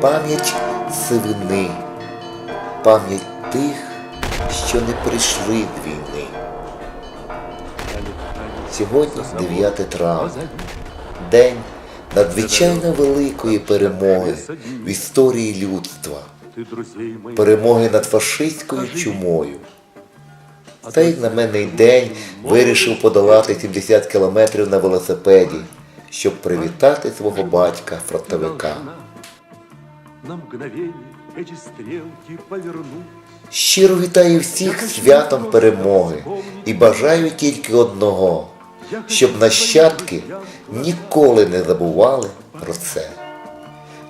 пам'ять сивини, пам'ять тих, що не прийшли з війни. Сьогодні 9 травня, день надзвичайно великої перемоги в історії людства, перемоги над фашистською чумою. Цей знаменний день вирішив подолати 70 кілометрів на велосипеді, щоб привітати свого батька фронтовика. На мгновение эти стрелки повернут. Щиро вітаю всіх святом перемоги і бажаю тільки одного, щоб нащадки ніколи не забували про це.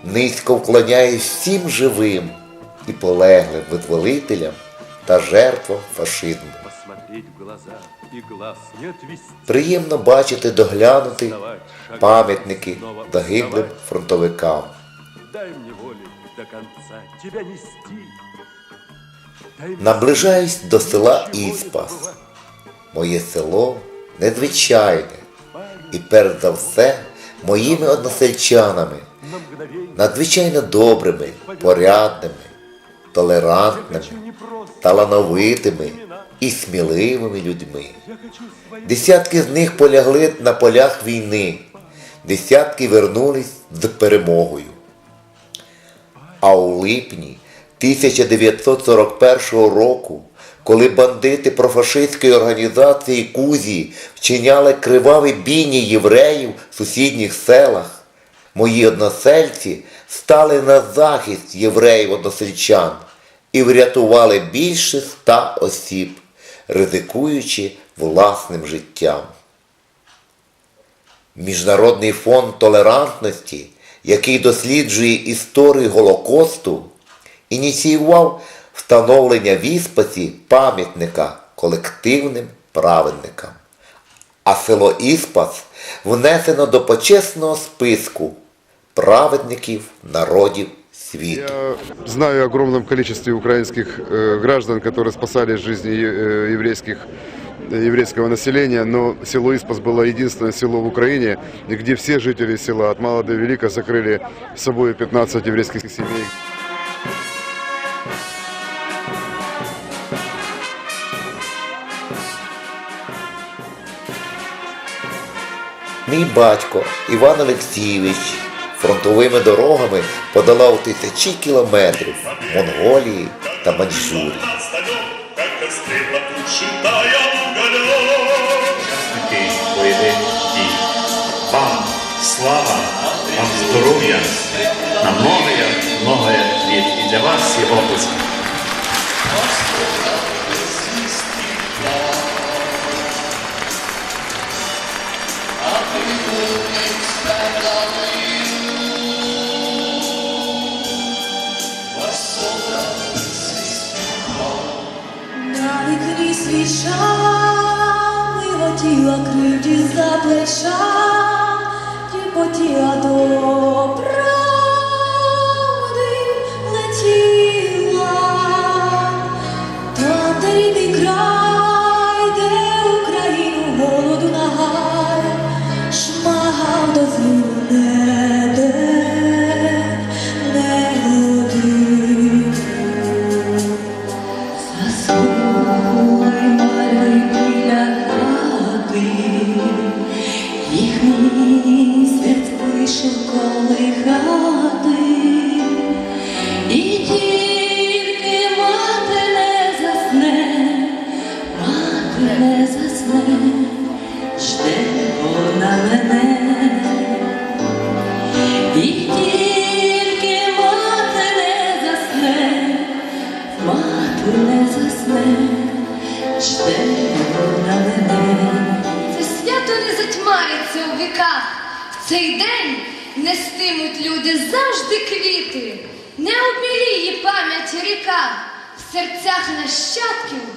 Низько вклоняюсь всім живим і полеглим визволителям та жертвам фашизму. Приємно бачити доглянути пам'ятники загиблим фронтовикам. Дай мне воли до конца тебя нести. Наближаюсь до села Іспас. Моє село незвичайне і перш за все моїми односельчанами, надзвичайно добрими, порядними, толерантними, талановитими і сміливими людьми. Десятки з них полягли на полях війни, десятки вернулись з перемогою. А у липні 1941 року, коли бандити профашистської організації Кузі вчиняли криваві бійні євреїв в сусідніх селах, мої односельці стали на захист євреїв односельчан і врятували більше ста осіб, ризикуючи власним життям. Міжнародний фонд толерантності, який досліджує історію Голокосту, ініціював встановлення в Іспасі пам'ятника колективним праведникам. А село Іспас внесено до почесного списку праведників народів світу. Я знаю о огромном количестве украинских э, граждан, которые спасали жизни э, еврейских, еврейского населения, но село Испас было единственное село в Украине, где все жители села от мала до велика закрыли с собой 15 еврейских семей. Мій батько Іван Олексійович фронтовими дорогами подолав тисячі кілометрів Монголії та Маньчжурії. Слава, вам здоров'я, на многое, многое літ. І для вас всі обласки. На вікні свіча милотіла кривді за плеча, і не засне, мати не засне, жде вона мене. І тільки мати не засне, мати не засне, жде на мене. Це свято не затьмариться у віках. В цей день нестимуть люди завжди квіти, не обміліє пам'ять ріка, в серцях нащадків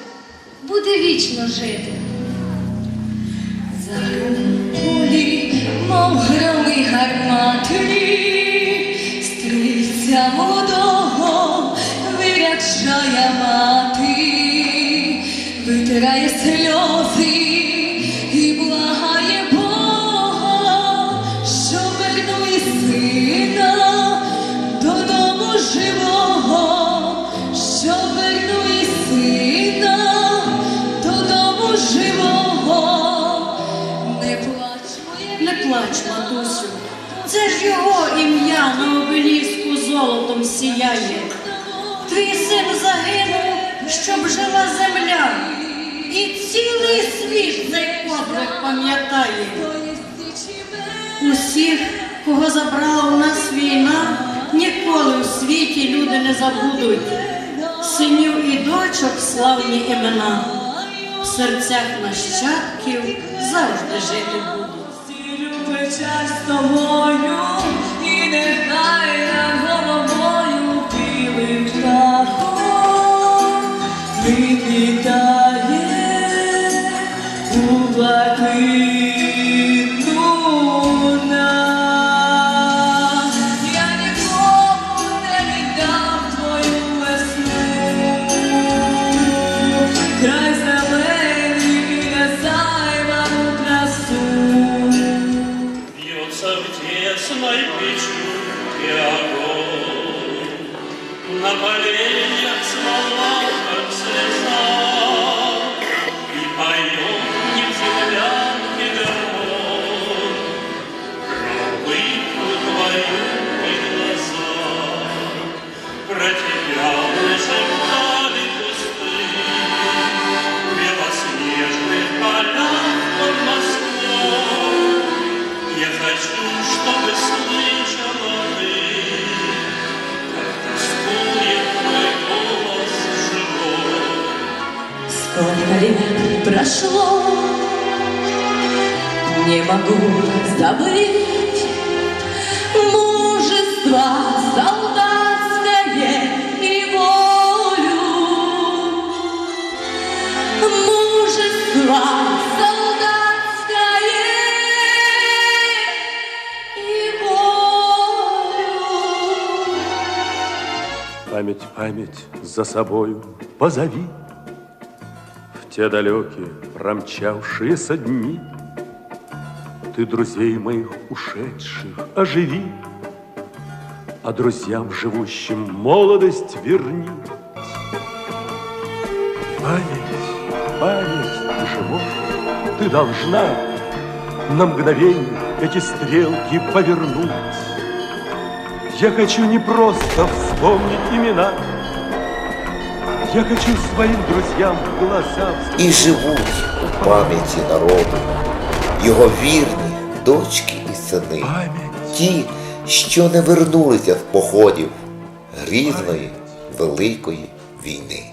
буде вічно жити. Полі, мов громи гармати, плач, матусю. Це ж його ім'я на обеліску золотом сіяє. Твій син загинув, щоб жила земля, і цілий світ цей подвиг пам'ятає. Усіх, кого забрала у нас війна, ніколи у світі люди не забудуть. Синів і дочок славні імена, в серцях нащадків завжди жити будуть. Любича з тобою, і нехай над головою Сколько лет прошло, не могу забыть мужество солдатское и волю. Мужество солдатское и волю. Память, память за собою позови те далекие промчавшиеся дни. Ты друзей моих ушедших оживи А друзьям, живущим молодость, верни. Память, память, ты же можешь, ты должна На мгновение эти стрелки повернуть. Я хочу не просто вспомнить имена, Я хочу своим друзьям в глаза І живуть у пам'яті народу його вірні дочки і сини, память. ті, що не вернулися з походів грізної великої війни.